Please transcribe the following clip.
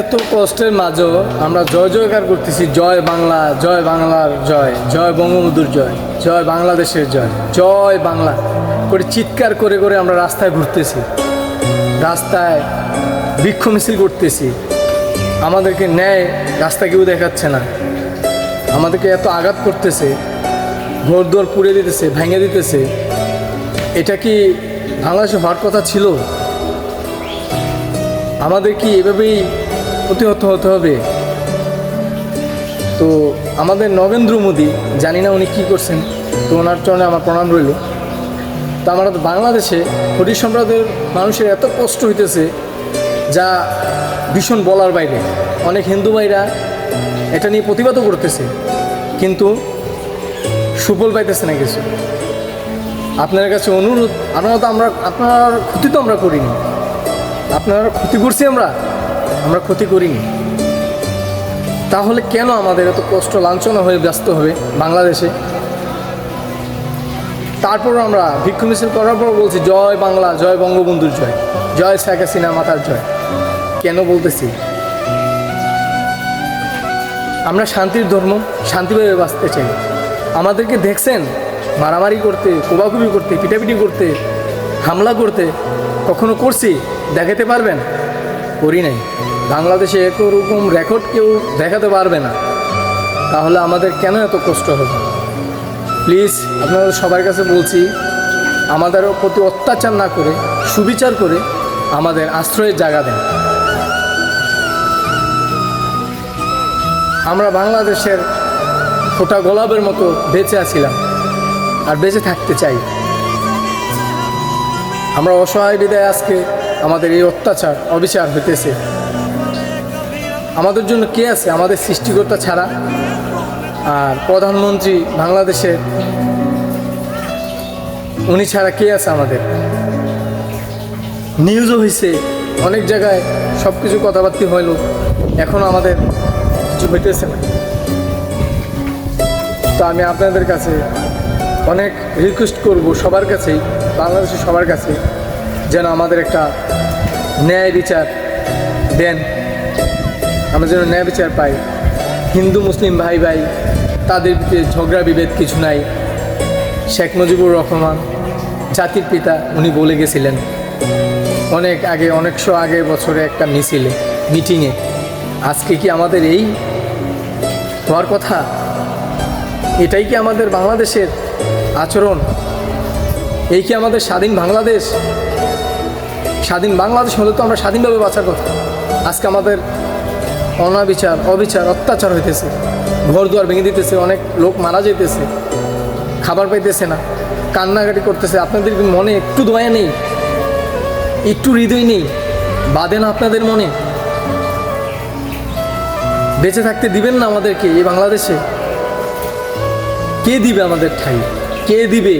এত কষ্টের মাঝেও আমরা জয় জয়কার করতেছি, জয় বাংলা, জয় বাংলার জয় জয় বঙ্গবন্ধুর জয় জয় বাংলাদেশের জয় জয় বাংলা করে চিৎকার করে করে আমরা রাস্তায় ঘুরতেছি, রাস্তায় বৃক্ষ মিছিল করতেছি। আমাদেরকে ন্যায় রাস্তা কেউ দেখাচ্ছে না। আমাদেরকে এত আঘাত করতেছে ঘর দুয়ার পুড়ে দিতেছে, ভেঙে দিতেছে। এটা কি বাংলাদেশে হওয়ার কথা ছিল? আমাদের কি এভাবেই প্রতিহত হতে হবে। তো আমাদের নরেন্দ্র মোদী, জানি না উনি কী করছেন, তো ওনার চরণে আমার প্রণাম রইল। তো আমরা বাংলাদেশে হরি সম্প্রদায়ের মানুষের এত কষ্ট হইতেছে, যা ভীষণ বলার বাইরে। অনেক হিন্দু ভাইরা এটা নিয়ে প্রতিবাদও করতেছে, কিন্তু সুফল পাইতেছে না কিছু। আপনার কাছে অনুরোধ, আপনারা তো আমরা, আপনার ক্ষতি তো আমরা করিনি। আপনারা ক্ষতি করছি আমরা। আমরা ক্ষতি করিনি। তাহলে কেন আমাদের এত কষ্ট লাঞ্ছনা হয়ে ব্যস্ত হবে বাংলাদেশে? তারপর আমরা ভিক্ষু মিছিল করার পর বলছি, জয় বাংলা, জয় বঙ্গবন্ধুর জয় জয় শেখ হাসিনা মাতার জয়। কেন বলতেছি? আমরা শান্তির ধর্ম, শান্তিভাবে বাঁচতে চাই। আমাদেরকে দেখছেন, মারামারি করতে, কোবাকুবি করতে, পিটাপিটি করতে, হামলা করতে, কখনো করছি, দেখাতে পারবেন? করি নাই। বাংলাদেশে এরকম রেকর্ড কেউ দেখাতে পারবে না। তাহলে আমাদের কেন এত কষ্ট হবে? প্লিজ আপনাদের সবার কাছে বলছি, আমাদের প্রতি অত্যাচার না করে, সুবিচার করে আমাদের আশ্রয়ের জায়গা দেন। আমরা বাংলাদেশের ফোটা গোলাপের মতো বেঁচে আছিলাম আর বেঁচে থাকতে চাই। আমরা অসহায় বিদায় আজকে আমাদের এই অত্যাচার, অবিচার হইতেছে। আমাদের জন্য কে আছে? আমাদের সৃষ্টিকর্তা ছাড়া। আর প্রধানমন্ত্রী বাংলাদেশের উনি ছাড়া কে আছে আমাদের? নিউজও হয়েছে অনেক জায়গায় সব কিছু কথাবার্তা হইল। এখন আমাদের কিছু হইতেছে না। তো আমি আপনাদের কাছে অনেক রিকোয়েস্ট করব সবার কাছেই, বাংলাদেশের সবার কাছে যেন আমাদের একটা ন্যায় বিচার দেন। আমরা যেন ন্যায় বিচার পাই। হিন্দু, মুসলিম ভাই ভাই, তাদের ঝগড়া, বিভেদ কিছু নাই। শেখ মুজিবুর রহমান, জাতির পিতা, উনি বলে গেছিলেন, অনেক আগে, অনেকশো আগে বছরে একটা মিছিলে, মিটিংয়ে, আজকে কি আমাদের এই হওয়ার কথা? এটাই কি আমাদের বাংলাদেশের আচরণ। এই কি আমাদের স্বাধীন বাংলাদেশ? স্বাধীন বাংলাদেশ হলে তো আমরা স্বাধীনভাবে বাঁচার কথা। আজকে আমাদের অনাবিচার, অবিচার, অত্যাচার হইতেছে। ঘর দুয়ার ভেঙে দিতেছে, অনেক লোক মারা যেতেছে খাবার পাইতেছে না। কান্নাকাটি করতেছে। আপনাদের মনে একটু দয়া নেই? একটু হৃদয় নেই? বাদে না আপনাদের মনে? বেঁচে থাকতে দিবেন না আমাদেরকে এই বাংলাদেশে? কে দিবে আমাদের ঠাই? কে দিবে?